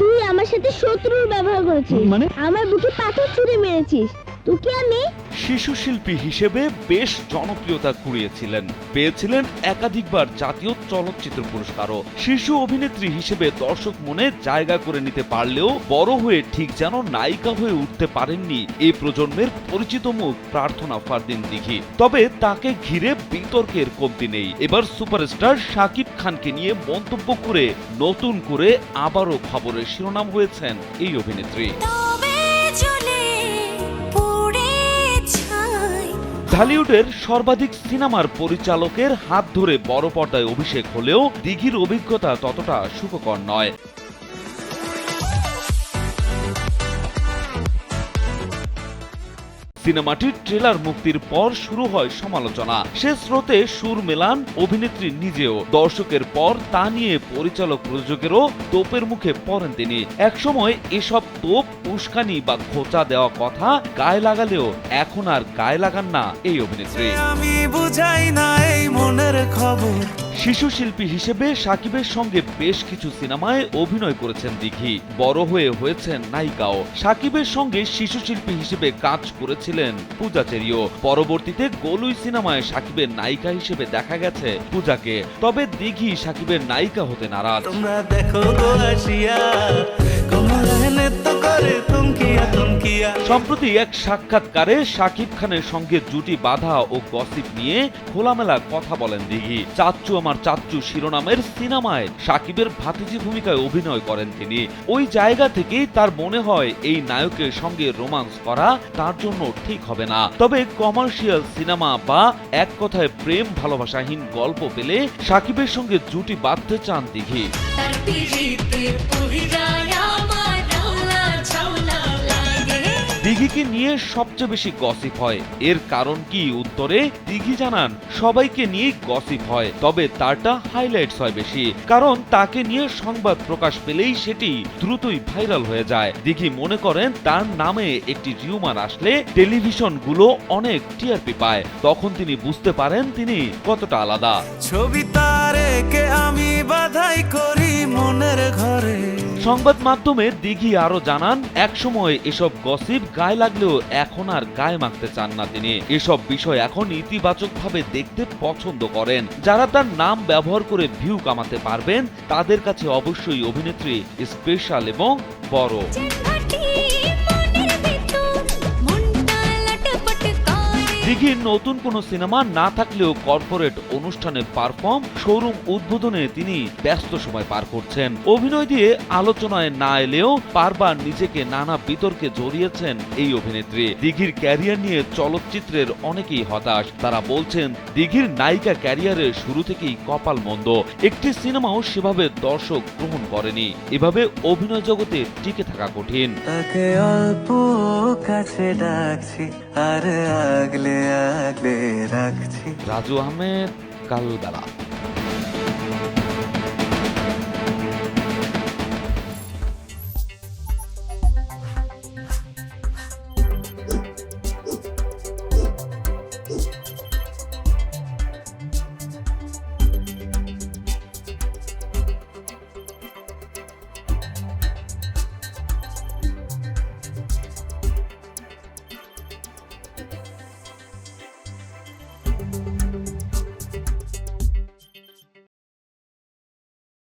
তুই আমার সাথে শত্রুর ব্যবহার করেছিস মানে? আমার বুকে পাথর ছুঁড়ে মেরেছিস তোকে আমি। শিশু শিল্পী হিসেবে বেশ জনপ্রিয়তা কুড়িয়েছিলেন। পেয়েছিলেন একাধিকবার জাতীয় চলচ্চিত্র পুরস্কারও। শিশু অভিনেত্রী হিসেবে দর্শক মনে জায়গা করে নিতে পারলেও বড় হয়ে ঠিক যেন নায়িকা হয়ে উঠতে পারেননি এই প্রজন্মের পরিচিত মুখ প্রার্থনা ফারদিন দিঘি। তবে তাকে ঘিরে বিতর্কের কমতি নেই। এবার সুপারস্টার শাকিব খানকে নিয়ে মন্তব্য করে নতুন করে আবারও খবরের শিরোনাম হয়েছেন এই অভিনেত্রী। ঢালিউডের সর্বাধিক সিনেমার পরিচালকের হাত ধরে বড় পর্দায় অভিষেক হলেও দিঘির অভিজ্ঞতা ততটা সুখকর নয়। সিনেমাটির ট্রেলার মুক্তির পর শুরু হয় সমালোচনা। সে স্রোতে সুর মেলান, অভিনেত্রী নিজেও। দর্শকের পর তা নিয়ে পরিচালক প্রযোজকেরও তোপের মুখে পড়েন তিনি। একসময় এসব তোপ, উস্কানি বা খোঁচা দেওয়া কথা গায়ে লাগালেও এখন আর গায়ে লাগান না এই অভিনেত্রী। আমি বুঝাই না এই মনের খবর। শিশু শিল্পী হিসেবে সাকিবের সঙ্গে বেশ কিছু সিনেমায় অভিনয় করেছেন দিঘি। বড় হয়ে হয়েছেন নায়িকাও। সাকিবের সঙ্গে শিশু শিল্পী হিসেবে কাজ করেছিলেন পূজা চেরিও। পরবর্তীতে গোলুই সিনেমায় সাকিবের নায়িকা হিসেবে দেখা গেছে পূজাকে। তবে দিঘি সাকিবের নায়িকা হতে নারাজ। তোমরা দেখো সম্প্রতি এক সাক্ষাৎকারে শাকিব খানের সঙ্গে জুটি বাঁধা ও গসিপ নিয়ে খোলামেলা কথা বলেন দিঘি। চাচ্চু আমার চাচ্চু শিরোনামের সিনেমায় সাকিবের ভাতিজি ভূমিকায় অভিনয় করেন তিনি। ওই জায়গা থেকেই তার মনে হয় এই নায়কের সঙ্গে রোমান্স করা তার জন্য ঠিক হবে না। তবে কমার্শিয়াল সিনেমা বা এক কথায় প্রেম ভালোবাসাহীন গল্প পেলে সাকিবের সঙ্গে জুটি বাঁধতে চান দিঘি। দিঘিকে নিয়ে সবচেয়ে বেশি গসিপ হয়। এর কারণ কি উত্তরে দিঘি জানান, সবাইকে নিয়েই গসিপ হয়, তবে তারটা হাইলাইটস হয় বেশি। কারণ তাকে নিয়ে সংবাদ প্রকাশ পেলেই সেটি দ্রুতই ভাইরাল হয়ে যায়। দিঘি মনে করেন তার নামে একটি রিউমার আসলে টেলিভিশনগুলো অনেক টিআরপি পায়। তখন তিনি বুঝতে পারেন তিনি কতটা আলাদা। ছবি তারে কে আমি বাধাই করি মনের সংবাদ মাধ্যমে দিঘি আরও জানান, একসময় এসব গসিপ গায়ে লাগলেও এখন আর গায়ে মাখতে চান না তিনি। এসব বিষয় এখন ইতিবাচকভাবে দেখতে পছন্দ করেন। যারা তার নাম ব্যবহার করে ভিউ কামাতে পারবেন, তাদের কাছে অবশ্যই অভিনেত্রী স্পেশাল এবং বড়। দিঘির নতুন কোনো সিনেমা না থাকলেও কর্পোরেট অনুষ্ঠানে পারফর্ম, শোরুম উদ্বোধনে তিনি ব্যস্ত সময় পার করছেন। অভিনয় দিয়ে আলোচনায় না এলেও বারবার নিজেকে নানা বিতর্কে জড়িয়েছেন এই অভিনেত্রী। দিঘির ক্যারিয়ার নিয়ে চলচ্চিত্রের অনেকেই হতাশ। তারা বলছেন, দিঘির নায়িকা ক্যারিয়ারের শুরু থেকেই কপাল মন্দ। একটি সিনেমাও সেভাবে দর্শক গ্রহণ করেনি। এভাবে অভিনয় জগতে টিকে থাকা কঠিন। তাকে অল্প কাছে ডাকছি, আর আগলে আগলে রাখছি। রাজু আহমেদ কালবেলা